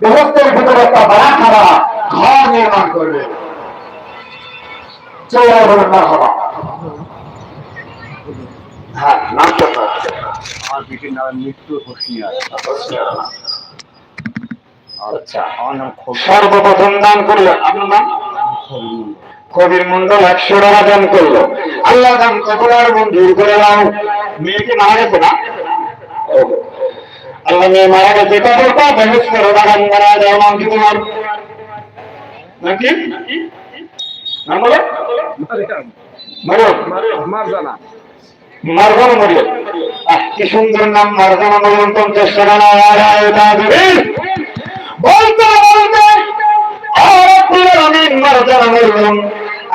গৃহস্থের ভিতরে একটা বাড়া খাড়া ঘর নির্মাণ করবে। বলুন না হ্যাঁ নাম আমার পিটির নামে মৃত্যু হোসনিয়ার আচ্ছা। আমার নাম সর্বপ্রথম দান করল আপনার নাম? কবির মন্ডল একশো টাকা দান করল। আল্লাহ দান কবর আর মঞ্জুর করে নাও মেয়েকে মারা গেছে না? কবর পা বেহুস করে বাগান মারা দেওয়া নাম কি? সুন্দর নাম মারজানা মরিয়ম পঞ্চাশ টাকা আর। বলতে বলতে আমিন মারজানা মরিয়ম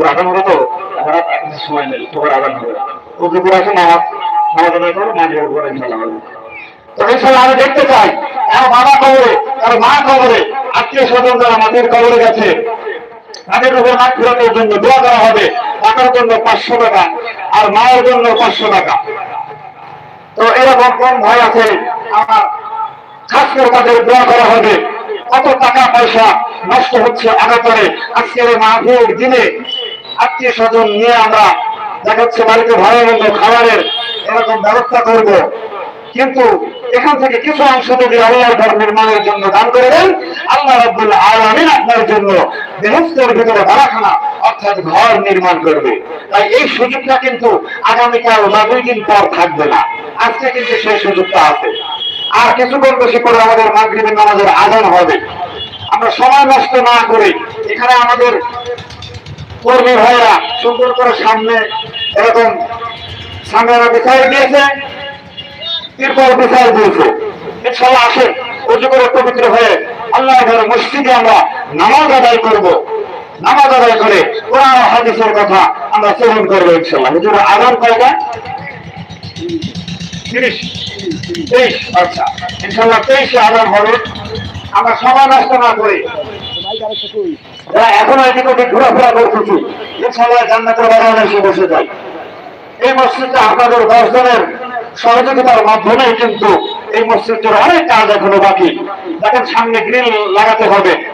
আগান হবে তো? সময় নেই পর আগান হবে। ও আদায় করো তার টাকা আর মায়ের জন্য পাঁচশো টাকা। তো এরকম কম ভয় আছে, আমার তাদের দোয়া করা হবে। কত টাকা পয়সা নষ্ট হচ্ছে আগাতরে, আজকের মাহফিল দিনে আত্মীয় স্বজন নিয়ে আমরা দেখাচ্ছে বাড়িতে ভালো মন্দ খাবারের এরকম ব্যবস্থা করব। কিন্তু এখান থেকে কিছু অংশ যদি আল্লাহর ঘর নির্মাণের জন্য দান করে দেন, আল্লাহ রাব্বুল আলামিন আপনার জন্য দেহস্থের ভিতরে বাড়াখানা অর্থাৎ ঘর নির্মাণ করবে। তাই এই সুযোগটা কিন্তু আগামীকাল বা দুই দিন পর থাকবে না। আজকে কিন্তু সেই সুযোগটা আছে। আর কিছু কিছুক্ষণ বেশি করে আমাদের মাগরিবের নামাজের আজান হবে। আমরা সময় নষ্ট না করে এখানে আমাদের কর্মী ভাইরা সুন্দর করে সামনে এরকম সামনে বিছাই দিয়েছে। এরপর বিছাই দিয়েছে। ইনশাল্লাহ আসেন উজু করে পবিত্র হয়ে আল্লাহ ঘরে মসজিদে আমরা নামাজ আদায় করব। নামাজ আদায় করে কোরআন হাদিসের কথা আমরা সেবন করব ইনশাল্লাহ হুজুর, আগাম কয়টা? তিরিশ। তেইশ আচ্ছা। ইনশাল্লাহ তেইশে আগাম হবে। আমরা সময় নষ্ট না করে সামনে গ্রিল লাগাতে হবে।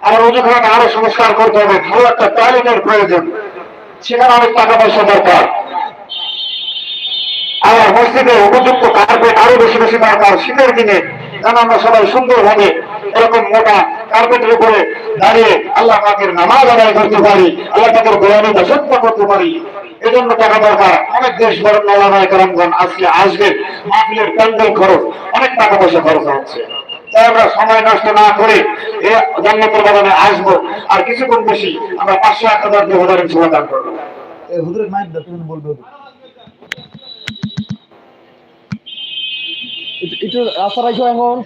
আমার অজুখানাটা আরও সংস্কার করতে হবে। ভালো একটা টয়লেটের প্রয়োজন। সেখানে অনেক টাকা পয়সা দরকার। আর মসজিদে উপযুক্ত কার্পেট আরও বেশি বেশি দরকার। শীতের দিনে যেন আমরা সবাই সুন্দরভাবে এরকম মোটা কার্পেটের উপরে দাঁড়িয়ে আল্লাহ পাকের নামাজ আদায় করতে পারি, আল্লাহ পাকের গোলামি সত্য করতে পারি। এজন্য টাকা দরকার। অনেক দেশ বরণ নলামায় কারণগণ আজকে আসবে, মাহফিলের প্যান্ডেল খরচ, অনেক টাকা পয়সা খরচ হচ্ছে। তাই আমরা সময় নষ্ট না করে এ জান্নাতের বাগানে আসব। আর কিছুক্ষণ বেশি আমরা পাঁচশো এক হাজার দু হাজার সমাধান করব। হুজুরের একটু রাস্তা রাখো এখন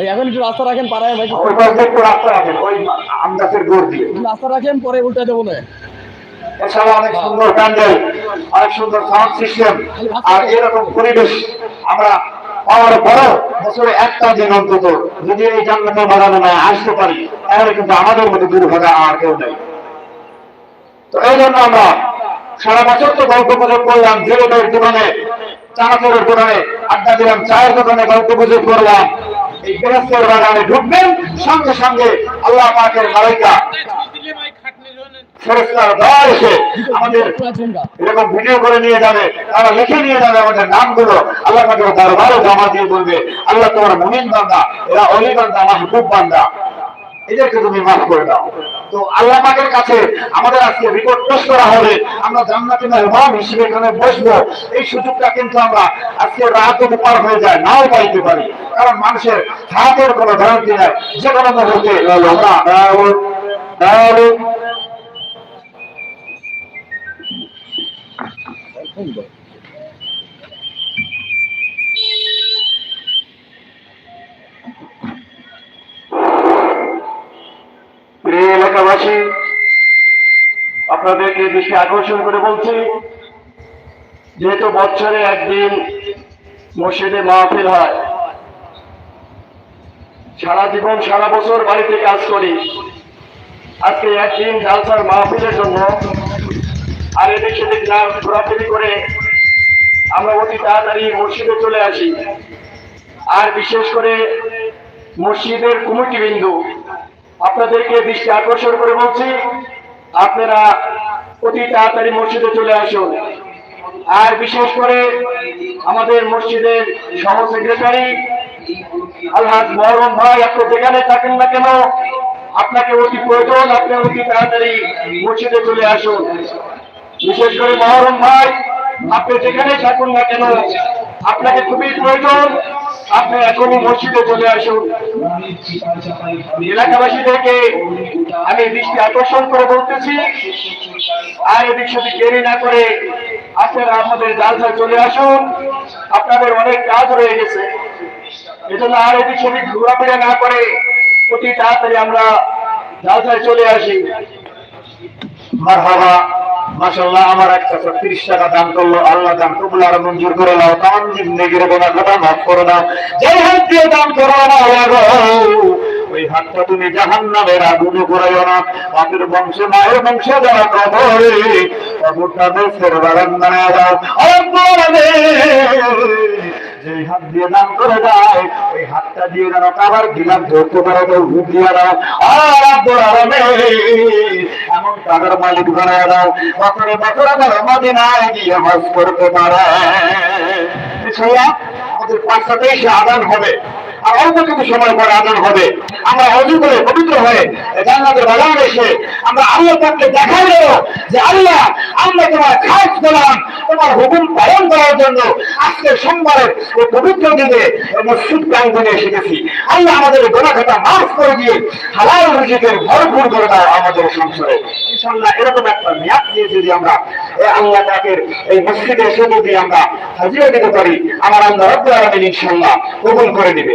ভাই এখন একটু রাস্তা রাখেন পাড়ায় ভাই ওই পাশে একটু রাস্তা রাখেন ওই আম গাছের গোড় দিয়ে। রাস্তা রাখেন পরে উল্টে দেবো না। এছাড়া অনেক সুন্দর প্যান্ডেল অনেক সুন্দর সাউন্ড সিস্টেম আর এরকম পরিবেশ আমরা পাওয়ার পরেও বছরে একটা দিন অন্তত যদি এই জান্নাতের বাগানে না আসতে পারি তাহলে কিন্তু আমাদের মধ্যে দুর্ভাগা আর কেউ নেই। তো এই জন্য আমরা সারা বছর তো গল্প গুজব করলাম জেলেদের দোকানে চানাচুরের দোকানে আড্ডা দিলাম চায়ের দোকানে গল্প গুজব করলাম এই গৃহস্থের বাগানে ঢুকবেন। সঙ্গে সঙ্গে আল্লাহ পাকের আমাদের এরকম ভিডিও নিয়ে আল্লাহ জমা দিয়ে বলবে, আল্লাহ তোমার মুমিন বান্দা, এরা অলি বান্দা মাহবুব বান্দা। এদেরকে তুমি মাফ করে দাও। তো আল্লাহ পাকের কাছে আমাদের আজকে রিপোর্ট পেশ করা হবে। আমরা জান্নাতি মেহমান হিসেবে এখানে বসবো। এই সুযোগটা কিন্তু আমরা আজকে রাত যদি পার হয়ে যায়, নাও পাইতে পারি। কারণ মানুষের হাতের কোনো গ্যারান্টি নাই। যে কোনো মুহূর্তে আমরা এলাকাবাসী, আপনাদেরকে দৃষ্টি আকর্ষণ করে বলছি, যেহেতু বছরে একদিন মসজিদে মাহফিল হয়, সারা জীবন, সারা বছর বাড়িতে কাজ করি, আজকে একদিন জালসার মাহফিলের জন্য আর এদিক সেদিক না ঘোরাফেরি করে আমরা অতি তাড়াতাড়ি মসজিদে চলে আসি। আর বিশেষ করে মসজিদের কমিটি বিন্দু আপনাদেরকে দৃষ্টি আকর্ষণ করে বলছি, আপনারা অতি তাড়াতাড়ি মসজিদে চলে আসুন। আর বিশেষ করে আমাদের মসজিদের সহ সেক্রেটারি আলহাজ মহরম ভাই, আপনি যেখানে থাকেন না কেন, আপনাকে অতি প্রয়োজন, আপনি অতি তাড়াতাড়ি মসজিদে চলে আসুন। বিশেষ করে মহরম ভাই, আপনি যেখানে থাকুন না কেন আপনাকে খুবই প্রয়োজন। আপনি এখনই মসজিদে চলে আসুন। এলাকাবাসীদেরকে আমি দৃষ্টি আকর্ষণ করে বলতেছি, আর এদিক সেদিক দেরি না করে আপনারা আপনাদের জালসায় চলে আসুন। আপনাদের অনেক কাজ রয়ে গেছে। এজন্য আর এদিক সেদিক ঘোরাফেরা না করে অতি তাড়াতাড়ি আমরা জালসায় চলে আসি। মারহাবা। মাশাআল্লাহ, আমার এক চাচা 30 টাকা দান করল। আল্লাহ দান কবুল আর মঞ্জুর করে নাও। তাম জিন্দেগির গোনা কথা মাফ করে দাও যে হাত দিয়ে দান করো না ওই হাতটা তুমি জাহান্নামের আগুনে ঘুরাইও না। আমাদের বংশে, মায়ের বংশে যারা কবরে, কবরটা দেশের বাগান বানায় দাও যে হাত দিয়ে দান করে যায়, ওই হাতটা দিয়ে যেন কাবার গিলাম ধরতে পারে তো হুক দিয়ে। দাও এমন টাকার মালিক বানায় দাও বছরে বছরে তারা মদিনায় গিয়ে হজ করতে পারে। এছাড়া আমাদের পাঁচটাতে এসে আদান হবে। অল্প কিছু সময় পরে আদান হবে। আমরা অজু করে পবিত্র হয়ে জান্নাতের বাগান এসে আমরা আল্লাহ তাকে দেখাই দেব যে আল্লাহ, আমরা তোমার খাস করলাম তোমার হুকুম পালন করার জন্য আজকে সোমবারের এই পবিত্র দিনে মসজিদ প্রাঙ্গনে এসেছি। আল্লাহ আমাদের গোনাখাতা মাফ করে দিয়ে হালাল রুজিকের ভরপুর করে দাও আমাদের সংসারে। ইনশাল্লাহ এরকম একটা মেয়াদ নিয়ে যদি আমরা আল্লাহ তাকের এই মসজিদে এসে যদি আমরা হাজিরা দিতে পারি, আমার আল্লাহ রব্বুল আলামিন ইনশাল্লাহ কবুল করে দিবে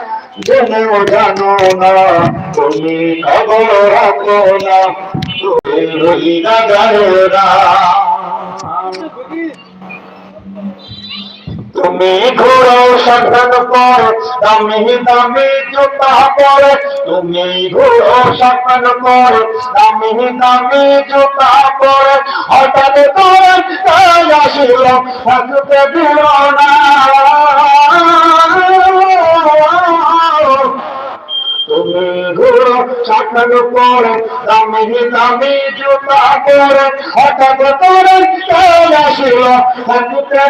জেনেও জানো না, তুমি খবর রাখো না রই না। তুমি ঘোরো সাধন পর দামি দামি জুতা পরে। তুমি ঘোরো সাধন পর দামি দামি জুতা পরে। হঠাৎ করে তাই আসিল, থাকতে দিল না। তুমি ঘুরো সাকানো পরে দামি দামি জুতা পরে হঠাৎ করে চলে আসিল থাকতে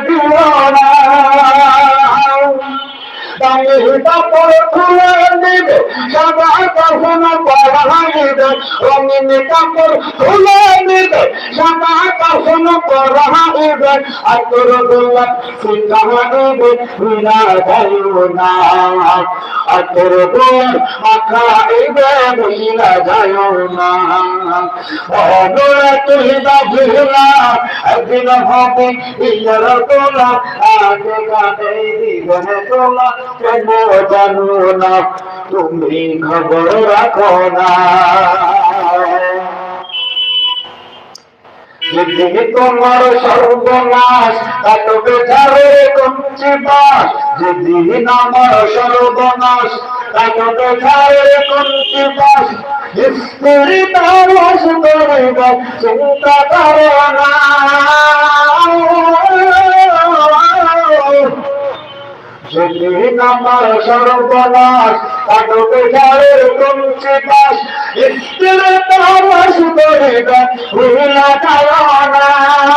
দিল দামি কাপড় খুলে দিবে সাদা কখনো পরাইবে রঙিন কাপড় খুলে দিবে সাদা কখনো পরাইবে আতর দোলা সিঙ্গারা দিবে বিনা যাইও না আতর দোল মাখাইবে বিনা যাইও না অনরা তুই দা ভুলা একদিন হবে ইয়ার তোলা আগে কানে দিবে তোলা কেন জানো না? তুমি খবর রাখো না। যেদিন তোমার সর্বনাশ কাটবে ঝাড়ে কমছে বাস যেদিন আমার সর্বনাশ কাটবে ঝাড়ে কমছে বাস স্ত্রী তালাশ করবে চিন্তা করো না। যেদিন আমার সর্বনাশ কাটবে ঝাড়ের কমছে বাস স্ত্রী তালাশ করবে ভুলা যায় না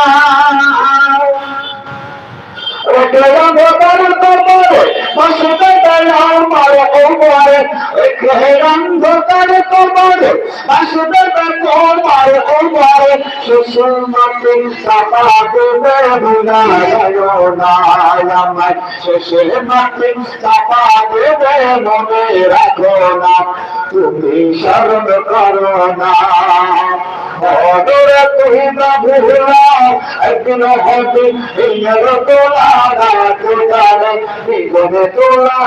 অন্ধকার তোমার আসবে তোমার তোমার শ্বশুর মাকে চাপা দেবে না আমায়। শ্বশুর মাকে চাপা দেবে মনে রাখো না তুমি স্মরণ করো না। অদূরে না ভুলা একদিন হবে তোলা তোলা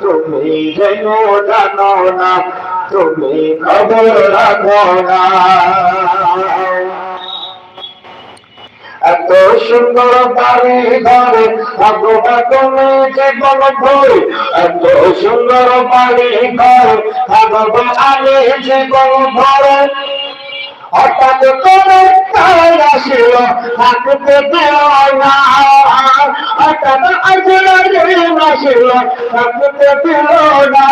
তুমি যেন জানো না, তুমি খবর রাখো না। এত সুন্দর বাড়ি ঘরে ভগবান তুমি বল ভুল এত সুন্দর বাড়ি ঘরে ভগবান আমি বল ভরে হঠাৎ করে তাই আসিল থাকতে দিল না। হঠাৎ আসিল আসিল থাকতে দিল না।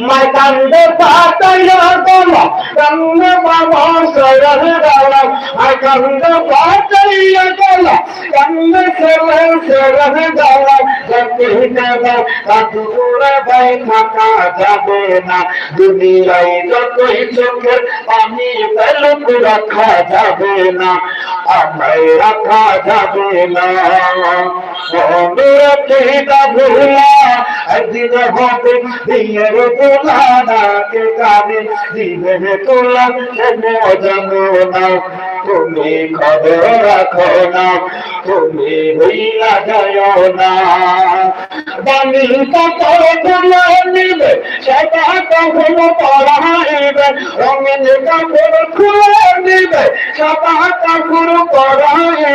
My kande pataya gala kande mama sarar gala my kande pataya gala kande sarar sarar gala jati gala কাকুরে ভাই থাকা যাবে না দুনিয়ায় যতই চোখের পানি ফেলুক রাখা যাবে না আমায় রাখা যাবে না মেরা কেটা ভুলা একদিন হবে দিনের তোলা না কে কানে দিনের তোলা কেন জানো না তুমি খবর রাখো না তুমি হইলা যায় না। বাণী কত সেটা কখনো পড়াইবে। রঙিন কাপড় খুলে নিবে, সেটা কাপড়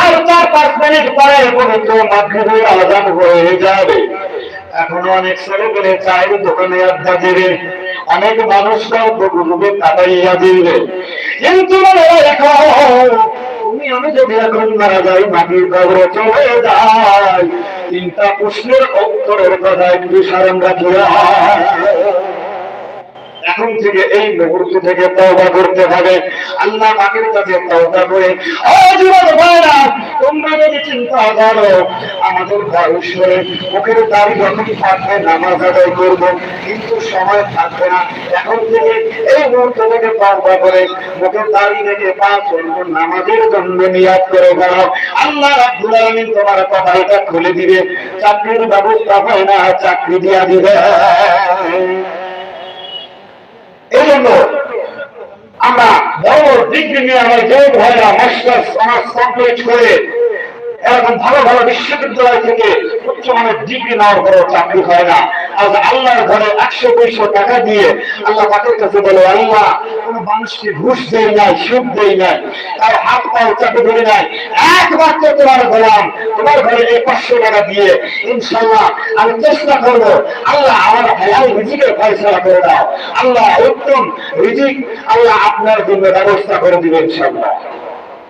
আর চার পাঁচ মিনিট পরে পবিত্র মাধ্যমে আলাদা হয়ে যাবে। এখনও অনেক ছেলেপেলে চায়ের দোকানে আড্ডা দেবে। অনেক মানুষরাও প্রভুকে তাকাইয়া দিবে। কিন্তু তুমি, আমি যদি এখন মারা যাই, মাটির কবরে চলে যাই। তিনটা প্রশ্নের উত্তরের কথা একটু স্মরণ রাখিয়া। এখন থেকে এই মুহূর্ত থেকে তওবা করতে হবে। আল্লাহ পাকের কাছে তওবা করে, ও যুবক ভাইরা, তোমরা যদি চিন্তা করো, আমাদের বয়সে মুখের দাড়ি যখন থাকবে, নামাজ আদায় করব, কিন্তু সময় থাকবে না। এখন থেকে এই মুহূর্ত থেকে তওবা করে, মুখের দাড়ি রেখে পাঁচ নামাজের জন্য নিয়াত করে বেড়াও আল্লাহ রাব্বুল আলামিন তোমার কপালটা খুলে দিবে। চাকরির ব্যবস্থা হয় না, চাকরি দিয়া দিবে। এই জন্য আমরা বড় ডিগ্রি নিয়ে আমরা যোগ না মাস্টার্স অনার্স কমপ্লিট করে এরকম ভালো ভালো বিশ্ববিদ্যালয় থেকে উচ্চমানের ডিগ্রি নেওয়ার পরেও চাকরি হয় না। আজ আল্লাহর ঘরে একশো দুইশো টাকা দিয়ে আল্লাহ তাদের কাছে বলে, আল্লাহ, কোন মানুষকে ঘুষ দেই নাই, সুদ দেই নাই, তার হাত পাও চাপে ধরে নাই। একমাত্র তোমার গোলাম, তোমার ঘরে এই পাঁচশো টাকা দিয়ে ইনশাল্লাহ আমি চেষ্টা করব, আল্লাহ আমার হালাল রিজিকের ফয়সলা করে দাও। আল্লাহ উত্তম রিজিক আল্লাহ আপনার জন্য ব্যবস্থা করে দিবেন ইনশাল্লাহ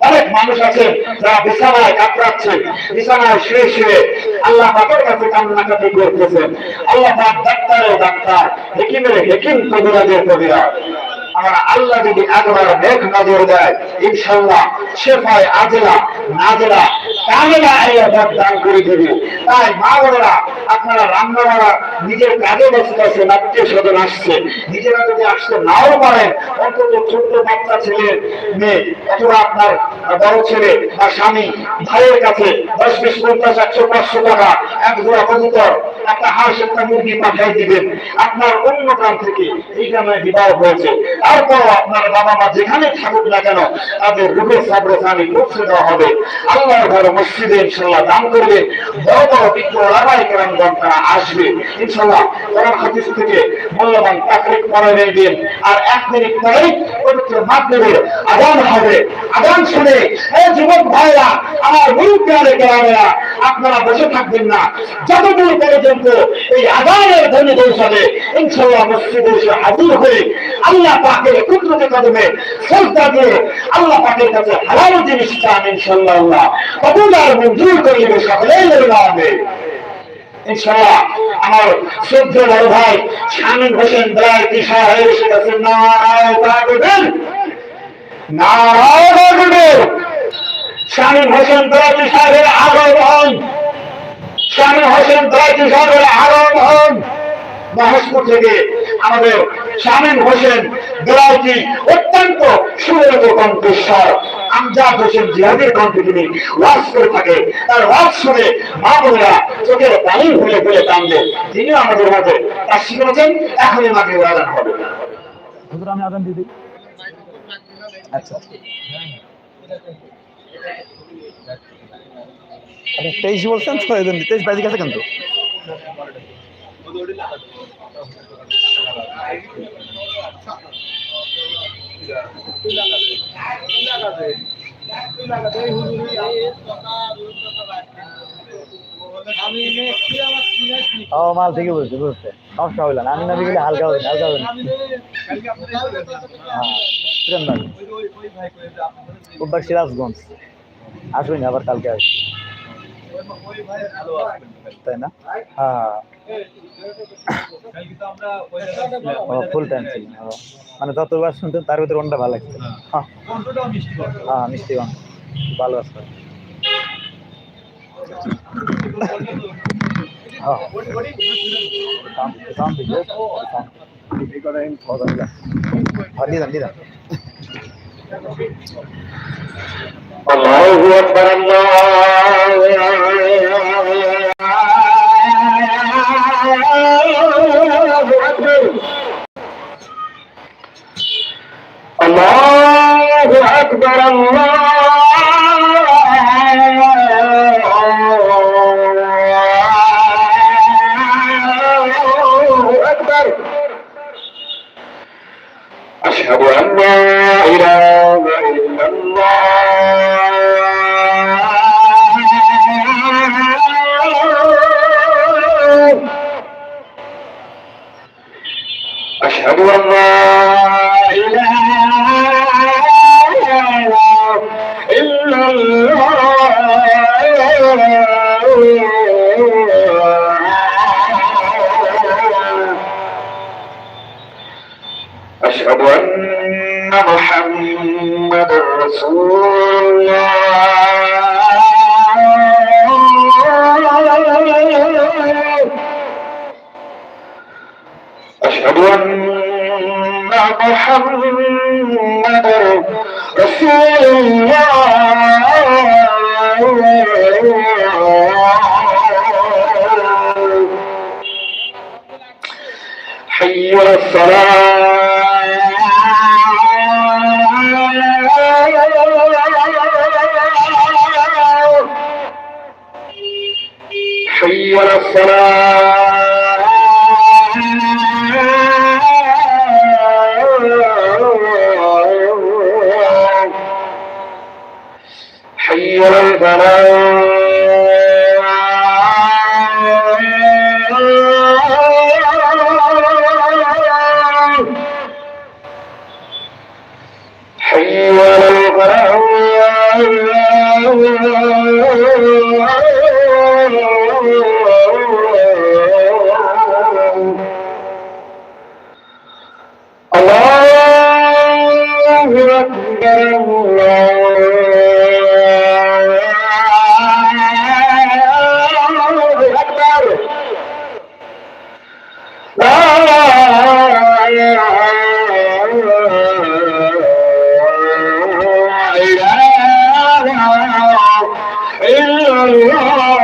অনেক মানুষ আছে যারা বিছানায় কাতরাচ্ছে, বিছানায় শুয়ে শুয়ে আল্লাহ পাকের কাছে কান্নাকাটি করতেছে। আল্লাহ পাক ডাক্তারের ডাক্তার, হেকিমের হেকিম কবিরাজের কবিরাজ আমার আল্লাহ যদি একবার মেঘ নজর দেয় ইনশাল্লাহ শেফায় আজেলা নাজেলা কামেলা এই দান করে দেবে। তাই মা বোনেরা, আপনারা রান্না বাড়া নিজের কাজে ব্যস্ত আত্মীয় স্বজন আসছে। নিজেরা যদি আসতে নাও পারেন, অন্তত ছোট্ট বাচ্চা ছেলে, মেয়ে, অথবা আপনার বড় ছেলে বা স্বামী, ভাইয়ের কাছে দশ বিশ পঞ্চাশ, একশো, পাঁচশো টাকা, এক জোড়া কবুতর, একটা হাঁস, একটা মুরগি দিবেন। আপনার অন্য গ্রাম থেকে এই গ্রামে বিবাহ হয়েছে। তারপর আপনার বাবা মা যেখানে থাকুক না কেন, তাদের রূপে সাবরে সানি পৌঁছে দেওয়া হবে। আল্লাহর ঘর মসজিদে ইনশাল্লাহ দান করবে বড় বড় বিজ্ঞ ওলামাই কেরাম বন্ধুগণ তারা আসবে। ইনশাল্লাহ কোরআন হাদিস থেকে মূল্যবান তাকরিক পড়াবে দিন। আর এক মিনিট পরেই পবিত্র মাগরিবের আজান হবে। আজান শুনে এই যুবক ভাইরা, আমার মুরুব্বিয়ারে গ্রামেরা আপনারা বসে থাকবেন না। যতদূর পর্যন্ত এই আজানের ধ্বনি পৌঁছাবে ইনশাল্লাহ মসজিদে এসে হাজির হয়ে আল্লাহ পাকের কুদরতে কদমে শ্রদ্ধা দিয়ে আল্লাহ পাকের কাছে হালাল জিনিস চান ইনশাল্লাহ আল্লাহ কবুল আর মঞ্জুর করে দেবে হবে ইনশাআল্লাহ, আমার ভাই হোসেন নারায় নারায় হোসেন হোসেন মহেশপুর থেকে আমাদের শামীম হোসেন দলালজি অত্যন্ত সুরত কণ্ঠস্বর। আমজাদ হোসেন জিহাদের কণ্ঠে তিনি ওয়াজ করে থাকে। তার ওয়াজ শুনে মা বোনেরা চোখের পানি ফেলে ফেলে কান্দে তিনিও আমাদের মাঝে তার শিখেছেন এখনই মাকে ওয়াদান হবে। আমি দিয়ে দিই। আচ্ছা। তেইশ বলছেন এই জন্য তেইশ বাইরে গেছে কিন্তু। ও মাল ঠিকই বলছে বুঝছে সমস্যা হইল না। আমি না গেলে হালকা না, হালকা না। হ্যাঁ রোববার সিরাজগঞ্জ। আসবেন আবার কালকে আসবেন। তাই না? হ্যাঁ। ও ফুল টাইম ছিল ও, মানে যতবার শুনতেন তার ভিতরে কোনটা ভালো লাগছে হ্যাঁ হ্যাঁ মিষ্টি গান ভালো আছে হ্যাঁ সাউন্ড সাউন্ড দিকে সাউন্ড হ্যাঁ দিদাম দিদাম الله أكبر الله أشهد أن لا الصلاة الله